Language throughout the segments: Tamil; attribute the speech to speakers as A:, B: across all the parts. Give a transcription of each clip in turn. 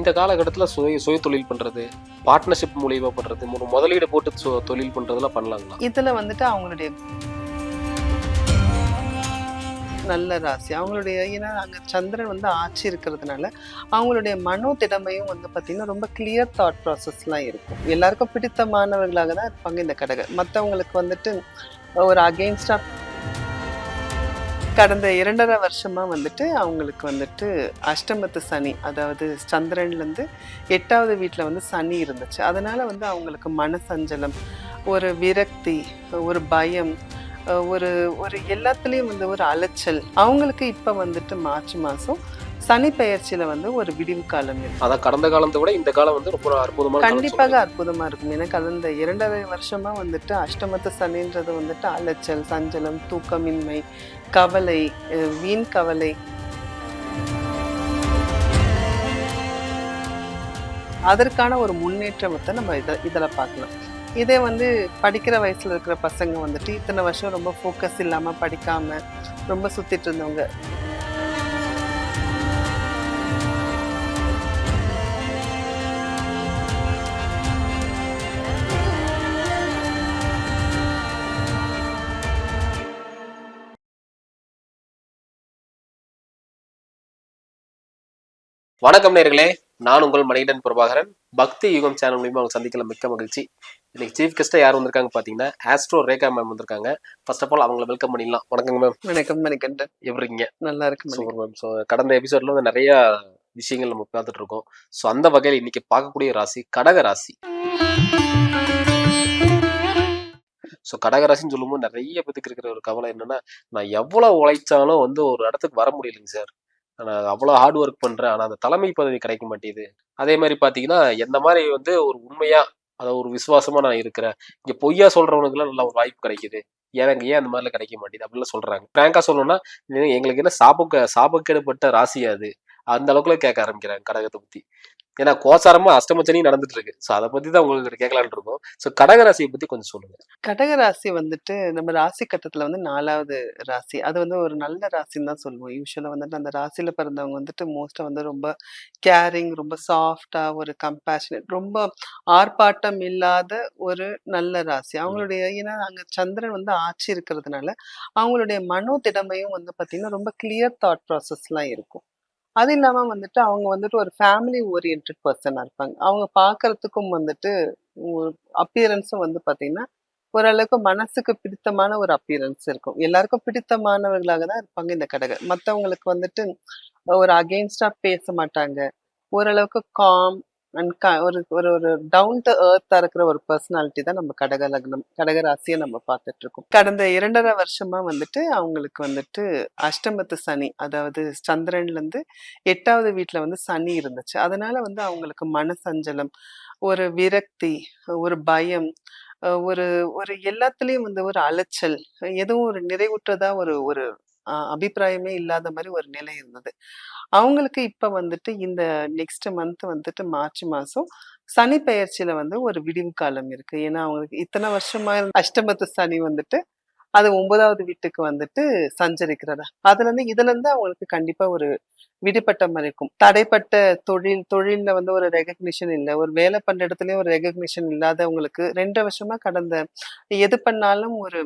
A: இந்த காலகட்டத்தில் சுய சுய தொழில் பண்ணுறது பார்ட்னர்ஷிப் மூலியமாக பண்ணுறது ஒரு முதலீடு போட்டு சு- தொழில் பண்ணுறதுலாம் பண்ணலாங்களா?
B: இதில் வந்துட்டு அவங்களுடைய நல்ல ராசி. அவங்களுடைய ஏன்னா அங்கே சந்திரன் வந்து ஆட்சி இருக்கிறதுனால அவங்களுடைய மனோ திறமையும் வந்து பார்த்திங்கன்னா ரொம்ப கிளியர் தாட் ப்ராசஸ்லாம் இருக்கும். எல்லாருக்கும் பிடித்தமானவர்களாக தான் இருப்பாங்க இந்த கடகர் மற்றவங்களுக்கு வந்துட்டு ஒரு அகெயின்ஸ்டாக கடந்த இரண்டரை வருஷமா வந்துட்டு அவங்களுக்கு வந்துட்டு அஷ்டமத்து சனி அதாவது சந்திரன்ல இருந்து எட்டாவது வீட்டில் வந்து சனி இருந்துச்சு. அதனால வந்து அவங்களுக்கு மனசஞ்சலம் ஒரு விரக்தி ஒரு பயம் ஒரு ஒரு எல்லாத்துலேயும் வந்து ஒரு அலைச்சல். அவங்களுக்கு இப்போ வந்துட்டு மார்ச் மாதம் சனி பெயர்ச்சியில வந்து ஒரு விடிவு காலம் இருக்கு.
A: அதான் கடந்த காலத்தை விட இந்த காலம் வந்து ரொம்ப அற்புதமான காலம்
B: கண்டிப்பாக. அற்புதமா இருக்கும். ஏன்னா கடந்த இரண்டரை வருஷமா வந்துட்டு அஷ்டமத்து சனின்றது வந்துட்டு அலைச்சல் சஞ்சலம் தூக்கமின்மை கவலை வீண் கவலை. அதற்கான ஒரு முன்னேற்றத்தை நம்ம இத இதில் பார்க்கலாம். இதே வந்து படிக்கிற வயசுல இருக்கிற பசங்க வந்துட்டு இத்தனை வருஷம் ரொம்ப ஃபோக்கஸ் இல்லாம படிக்காம ரொம்ப சுத்திட்டு இருந்தவங்க.
A: வணக்கம் நேர்களே. நான் உங்கள் மணிகண்டன் பிரபாகரன். பக்தி யுகம் சேனல் மூலியமா அவங்க சந்திக்கல மிக்க மகிழ்ச்சி. இன்னைக்கு சீஃப் கெஸ்டா யார் வந்திருக்காங்க பாத்தீங்கன்னா ஆஸ்ட்ரோ ரேகா மேம் வந்திருக்காங்க. ஃபர்ஸ்ட் ஆஃப் ஆல் அவங்கள வெல்கம் பண்ணிடலாம். வணக்கங்க மேம்
B: வணக்கம் மணிகண்டன்
A: எப்படிங்க
B: நல்லா இருக்கு.
A: சூப்பர் மேம் ஸோ கடந்த எபிசோட்ல வந்து நிறைய விஷயங்கள் நம்ம பார்த்துட்டு இருக்கோம். ஸோ அந்த வகையில் இன்னைக்கு பார்க்கக்கூடிய ராசி கடக ராசி. ஸோ கடகராசின்னு சொல்லும்போது நிறைய பேத்துக்கு இருக்கிற ஒரு கவலை என்னன்னா நான் எவ்வளவு உழைச்சாலும் வந்து ஒரு இடத்துக்கு வர முடியலைங்க சார் நான் அவ்வளோ ஹார்ட் ஒர்க் பண்றேன். ஆனால் அந்த தலைமை பதவி கிடைக்க மாட்டேங்குது. அதே மாதிரி பார்த்தீங்கன்னா எந்த மாதிரி வந்து ஒரு உண்மையா அதை ஒரு விசுவாசமா நான் இருக்கிறேன். இங்க பொய்யா சொல்றவனுக்குலாம் நல்ல ஒரு வாய்ப்பு கிடைக்குது. எனக்கு ஏன் அந்த மாதிரிலாம் கிடைக்க மாட்டேங்குது? அப்படிலாம் சொல்றாங்க. ஃப்ராங்கா சொல்லணும்னா எங்களுக்கு என்ன சாபக்க சாபக்கேடுபட்ட ராசி அது? அந்த அளவுக்குல கேட்க ஆரம்பிக்கிறாங்க கடகத்தை பத்தி. ஏன்னா கோசாரமா அஷ்டமச்சனி நடந்துட்டு இருக்கு ஸோ அதை பத்தி தான் உங்களுக்கு கேட்கலான்னு இருக்கோம் ஸோ கடகராசியை பத்தி கொஞ்சம் சொல்லுங்க.
B: கடக ராசி வந்துட்டு நம்ம ராசி கட்டத்துல வந்து நாலாவது ராசி. அது வந்து ஒரு நல்ல ராசின்னு தான் சொல்லுவோம். யூஸ்வலா வந்துட்டு அந்த ராசியில பிறந்தவங்க வந்துட்டு மோஸ்டா வந்து ரொம்ப கேரிங் ரொம்ப சாஃப்டா ஒரு கம்பேஷனேட் ரொம்ப ஆர்ப்பாட்டம் இல்லாத ஒரு நல்ல ராசி. அவங்களுடைய ஏன்னா அங்க சந்திரன் வந்து ஆட்சி இருக்கிறதுனால அவங்களுடைய மனோ திறமையும் வந்து பாத்தீங்கன்னா ரொம்ப கிளியர் தாட் ப்ராசஸ்லாம் இருக்கும். அது இல்லாமல் வந்துட்டு அவங்க வந்துட்டு ஒரு ஃபேமிலி ஓரியன்ட் பர்சனாக இருப்பாங்க. அவங்க பார்க்கறதுக்கும் வந்துட்டு அப்பியரன்ஸும் வந்து பார்த்தீங்கன்னா ஓரளவுக்கு மனசுக்கு பிடித்தமான ஒரு அப்பியரன்ஸ் இருக்கும். எல்லாருக்கும் பிடித்தமானவர்களாக தான் இருப்பாங்க இந்த கடைகள். மற்றவங்களுக்கு வந்துட்டு ஒரு அகெயின்ஸ்டாக பேச மாட்டாங்க. ஓரளவுக்கு காம் அண்ட் ஒரு ஒரு ஒரு டவுன் டு ஏர்த்தா இருக்கிற ஒரு பர்சனாலிட்டி தான் நம்ம கடக லக்னம் கடக ராசியை நம்ம பார்த்துட்டு இருக்கோம் கடந்த இரண்டரை வருஷமா வந்துட்டு அவங்களுக்கு வந்துட்டு அஷ்டமத்து சனி அதாவது சந்திரன்ல இருந்து எட்டாவது வீட்டுல வந்து சனி இருந்துச்சு. அதனால வந்து அவங்களுக்கு மனசஞ்சலம் ஒரு விரக்தி ஒரு பயம் ஒரு ஒரு எல்லாத்துலேயும் வந்து ஒரு அலைச்சல் எதுவும் ஒரு நிறைவுற்றதா ஒரு ஒரு அபிப்பிராயமே இல்லாத மாதிரி ஒரு நிலை இருந்தது. அவங்களுக்கு இப்ப வந்துட்டு இந்த நெக்ஸ்ட் மந்த் வந்துட்டு மார்ச் மாசம் சனி பெயர்ச்சியில வந்து ஒரு விடிவு காலம் இருக்கு. ஏன்னா அவங்களுக்கு இத்தனை வருஷமா இருந்த அஷ்டமத்து சனி வந்துட்டு அது ஒன்பதாவது வீட்டுக்கு வந்துட்டு சஞ்சரிக்கிறதா. அதுல இருந்து இதுல இருந்து அவங்களுக்கு கண்டிப்பா ஒரு விடுபட்ட மாதிரி இருக்கும். தடைப்பட்ட தொழில் தொழில்ல வந்து ஒரு ரெகக்னிஷன் இல்லை. ஒரு வேலை பண்ற இடத்துலயும் ஒரு ரெகக்னிஷன் இல்லாதவங்களுக்கு ரெண்டு வருஷமா கடந்த எது பண்ணாலும் ஒரு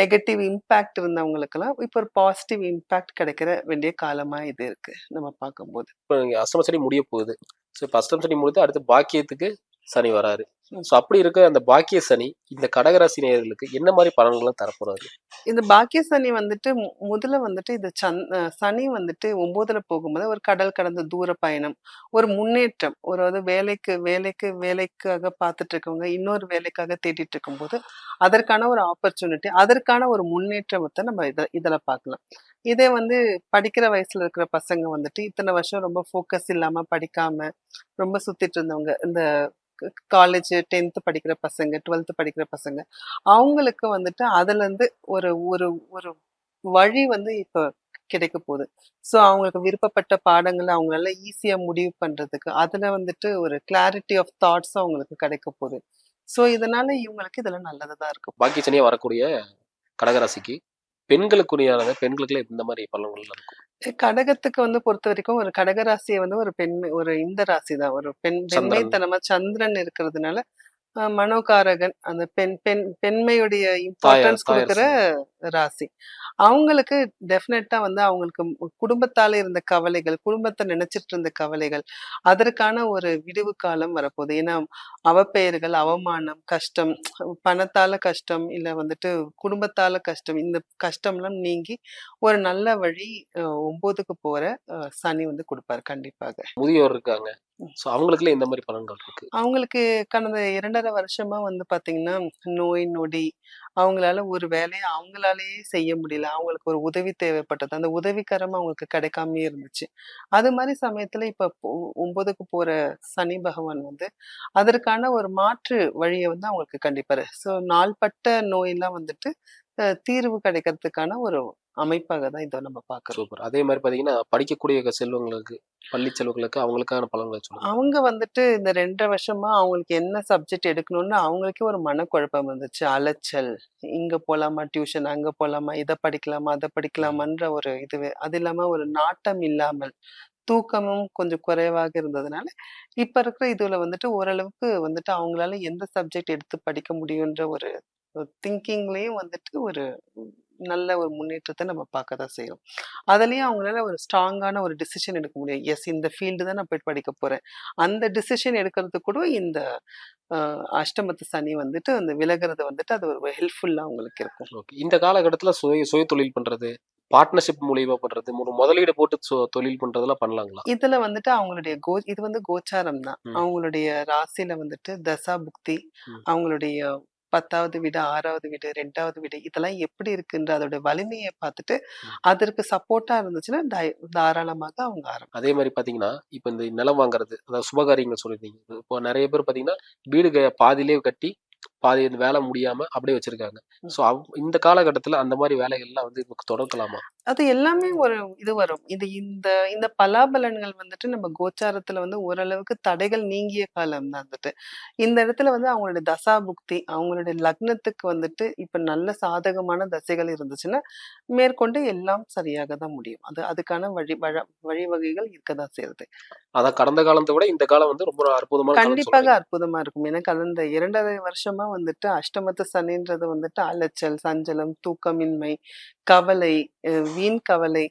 B: நெகட்டிவ் இம்பாக்ட் இருந்தவங்களுக்கெல்லாம் இப்போ ஒரு பாசிட்டிவ் இம்பாக்ட் கிடைக்கிற வேண்டிய காலமா இது இருக்கு நம்ம பார்க்கும்போது.
A: இப்போ இங்க அஷ்டம சனி முடிய போகுது. ஸோ இப்போ அஷ்டம சனி முடித்து அடுத்து பாக்கியத்துக்கு சனி வராரு. ஸோ அப்படி இருக்க அந்த பாக்கிய சனி இந்த கடகராசி நேயர்களுக்கு என்ன மாதிரி பலன்களை தரப்போறாரு?
B: இந்த பாக்கிய சனி வந்துட்டு முதல்ல வந்துட்டு இந்த சன் சனி வந்துட்டு ஒன்பதுல போகும்போது ஒரு கடல் கடந்த தூர பயணம் ஒரு முன்னேற்றம் ஒரு அது வேலைக்கு வேலைக்கு வேலைக்காக பார்த்துட்டு இருக்கவங்க இன்னொரு வேலைக்காக தேடிட்டு இருக்கும்போது அதற்கான ஒரு ஆப்பர்ச்சுனிட்டி அதற்கான ஒரு முன்னேற்றத்தை நம்ம இத இதில் பார்க்கலாம். இதே வந்து படிக்கிற வயசுல இருக்கிற பசங்க வந்துட்டு இத்தனை வருஷம் ரொம்ப ஃபோக்கஸ் இல்லாம படிக்காம ரொம்ப சுத்திட்டு இருந்தவங்க இந்த காலேஜ் டென்த்து படிக்கிற பசங்க டுவெல்த்து படிக்கிற பசங்க அவங்களுக்கு வந்துட்டு அதுலேருந்து ஒரு ஒரு ஒரு வழி வந்து இப்போ கிடைக்க போகுது. ஸோ அவங்களுக்கு விருப்பப்பட்ட பாடங்களை அவங்களால ஈஸியாக முடிவு பண்ணுறதுக்கு அதில் வந்துட்டு ஒரு கிளாரிட்டி ஆஃப் தாட்ஸும் அவங்களுக்கு கிடைக்க போகுது. ஸோ இதனால இவங்களுக்கு இதெல்லாம் தான் இருக்கும்.
A: பாக்கி சனியாக வரக்கூடிய கடகராசிக்கு பெண்களுக்குரியானது பெண்களுக்குலாம் இந்த மாதிரி பலன்கள் இருக்கும்
B: கடகத்துக்கு வந்து பொறுத்தவரைக்கும் ஒரு கடக ராசிய வந்து ஒரு பெண்மை ஒரு இந்த ராசி தான். ஒரு பெண். பெண்மைத்தனமா சந்திரன் இருக்கிறதுனால, மனோகாரகன் அந்த பெண் பெண் பெண்மையுடைய இம்பார்ட்டன்ஸ் குடுக்குற. ராசி. அவங்களுக்கு டெஃபினட்டா வந்து அவங்களுக்கு குடும்பத்தால இருந்த கவலைகள், குடும்பத்தை நினைச்சிட்டு இருந்த கவலைகள், அதற்கான ஒரு விடுவு காலம் வரப்போகுது. ஏன்னா, அவப்பெயர்கள், அவமானம், கஷ்டம், பணத்தால கஷ்டம், இல்ல வந்துட்டு குடும்பத்தால கஷ்டம், இந்த கஷ்டம்லாம் நீங்கி ஒரு நல்ல வழி ஒன்பதுக்கு போற சனி வந்து கொடுப்பாரு கண்டிப்பாக.
A: முதியோர் இருக்காங்க. ஸோ அவங்களுக்குல எந்த மாதிரி பலன்கள் இருக்கு?
B: அவங்களுக்கு கடந்த 2 1/2 வருஷமா வந்து பார்த்தீங்கன்னா, நோய் நொடி, அவங்களால ஒரு வேலையை அவங்களாலேயே செய்ய முடியல. அவங்களுக்கு ஒரு உதவி தேவைப்பட்டது. அந்த உதவிக்கரம் அவங்களுக்கு கிடைக்காமே இருந்துச்சு. அது மாதிரி சமயத்துல இப்ப ஒன்பதுக்கு போற சனி பகவான் வந்து, அதற்கான ஒரு மாற்று வழியை வந்து அவங்களுக்கு கண்டிப்பாரு. ஸோ நாள்பட்ட நோயெல்லாம் வந்துட்டு தீர்வு கிடைக்கிறதுக்கான ஒரு அமைப்பாக தான் இத நம்ம பார்க்குறோம்.
A: சூப்பர். அதே மாரி பார்த்தீங்கன்னா, படிக்கக்கூடிய செல்வங்களுக்கு, பள்ளி செல்வங்களுக்கு அவங்களுக்கான பலன்கள சொல்லுங்க.
B: அவங்க வந்துட்டு இந்த 2 1/2 வருஷமா அவங்களுக்கு என்ன சப்ஜெக்ட் எடுக்கணும்னு அவங்களுக்கே ஒரு மனக்குழப்பம் இருந்துச்சு. அலைச்சல், இங்க போலாமா டியூஷன், அங்க போலாமா, இத படிக்கலாமா, அத. படிக்கலாமான்ற ஒரு இதுவு. அது இல்லாம ஒரு நாட்டம் இல்லாமல், தூக்கமும் கொஞ்சம் குறைவாக இருந்ததுனால, இப்ப இருக்கிற இதுல வந்துட்டு ஓரளவுக்கு வந்துட்டு அவங்களால எந்த சப்ஜெக்ட் எடுத்து படிக்க முடியுன்ற ஒரு திங்கிங்லயும் வந்துட்டு ஒரு நல்ல ஒரு முன்னேற்றத்த நம்ம பார்க்க தான் செய்றோம். அதுலயும் அவங்களால ஒரு ஸ்ட்ராங்கான ஒரு டிசிஷன் எடுக்க முடியும். எஸ் இந்த ஃபீல்டு தான் நான் போய் படிக்க போறேன். அந்த டிசிஷன் எடுக்கிறதுக்கு கூட இந்த அஷ்டமத்து சனி வந்துட்டு அந்த விலகுறது வந்துட்டு அது ஒரு ஹெல்ப்ஃபுல்லா அவங்களுக்கு இருக்கும்.
A: ஓகே. இந்த காலகட்டத்தில சுய சுய தொழில் பண்றது, பார்ட்னர்ஷிப் மூலியமா பண்றது, ஒரு முதலீடு போட்டு தொழில் பண்றதெல்லாம் பண்ணலாங்களா?
B: இதுல வந்துட்டு அவங்களுடைய கோ இது வந்து கோச்சாரம் தான். அவங்களுடைய ராசியில வந்துட்டு தசா புக்தி. அவங்களுடைய 10வது வீடு, 6வது வீடு, 2வது வீடு இதெல்லாம் எப்படி இருக்குன்ற அதோட வலிமைய பார்த்துட்டு. அதற்கு சப்போர்ட்டா இருந்துச்சுன்னா தாராளமாக அவங்க ஆரம்பிக்கலாம்.
A: அதே மாரி பார்த்தீங்கன்னா, இப்ப இந்த நிலம் வாங்குறது, அதாவது சுபகாரியங்கள் சொல்லியிருந்தீங்க. இப்போ நெறைய பேர் பார்த்தீங்கன்னா, வீடு க பாதியிலேயே கட்டி, பாதி வேலை முடியாம அப்படியே வச்சிருக்காங்க. ஸோ இந்த காலகட்டத்தில அந்த மாரி வேலைகள்லாம் வந்து இப்ப தொடங்கலாமா?
B: அது எல்லாமே ஒரு இது வரும். இது இந்த இந்த பலாபலன்கள் வந்துட்டு நம்ம கோச்சாரத்துல வந்து ஓரளவுக்கு தடைகள் நீங்கிய காலம் தான் வந்துட்டு. இந்த இடத்துல வந்து அவங்களுடைய தசா புக்தி, அவங்களுடைய லக்னத்துக்கு வந்துட்டு இப்ப நல்ல சாதகமான தசைகள் இருந்துச்சுன்னா, மேற்கொண்டு எல்லாம் சரியாக தான் முடியும். அது அதுக்கான வழி வழ வழிவகைகள் இருக்க தான் செய்யுது.
A: அதான் கடந்த காலத்த விட இந்த காலம் வந்து ரொம்ப அற்புதமான காலம்னு
B: கண்டிப்பாக
A: சொல்றீங்க.
B: அற்புதமா இருக்கும். ஏன்னா கடந்த 2 1/2 வருஷமா வந்துட்டு அஷ்டமத்து சனின்றது வந்துட்டு அலைச்சல், சஞ்சலம், தூக்கமின்மை, கவலை, அ வீண் கவலை,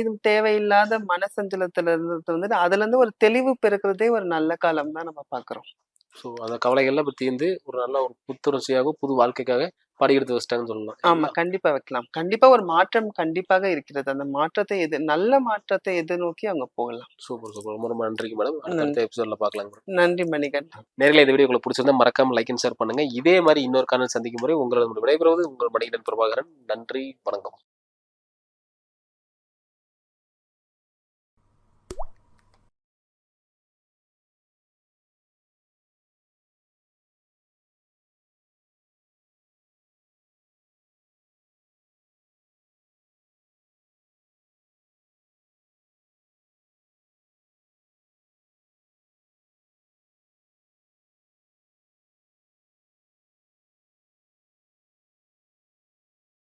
B: இது தேவையில்லாத மனசஞ்சலத்துல இருந்தது வந்துட்டு அதுலருந்து ஒரு தெளிவு பெருக்குறதே ஒரு நல்ல காலம் தான் நம்ம பார்க்குறோம்.
A: ஸோ அந்த கவலைகள்லாம் இப்ப தீர்ந்து, ஒரு நல்ல ஒரு புத்துணர்ச்சியாகவும், புது வாழ்க்கைக்காக படியெடுத்து வச்சுட்டாங்கன்னு சொல்லலாம்.
B: ஆமா. கண்டிப்பா வைக்கலாம். கண்டிப்பா ஒரு மாற்றம் கண்டிப்பாக இருக்கிறது. அந்த மாற்றத்தை எது நல்ல மாற்றத்தை எதிர்நோக்கி அவங்க போகலாம்.
A: Super, super. ரொம்ப ரொம்ப நன்றிங்க மேடம்.
B: நன்றி.
A: அடுத்த எபிசோட்ல பார்க்கலாங்க மேடம்.
B: நன்றி மணிகண்டன்.
A: நேயர்களே இந்த வீடியோ உங்களுக்கு பிடிச்சிருந்தா மறக்காம லைக் அண்ட் ஷேர் பண்ணுங்க. இதே மாரி இன்னொரு காணொளி சந்திக்கும் வரை உங்களிடம் விடைபெறுவது உங்கள் மணிகண்டன் பிரபாகரன். நன்றி, வணக்கம்.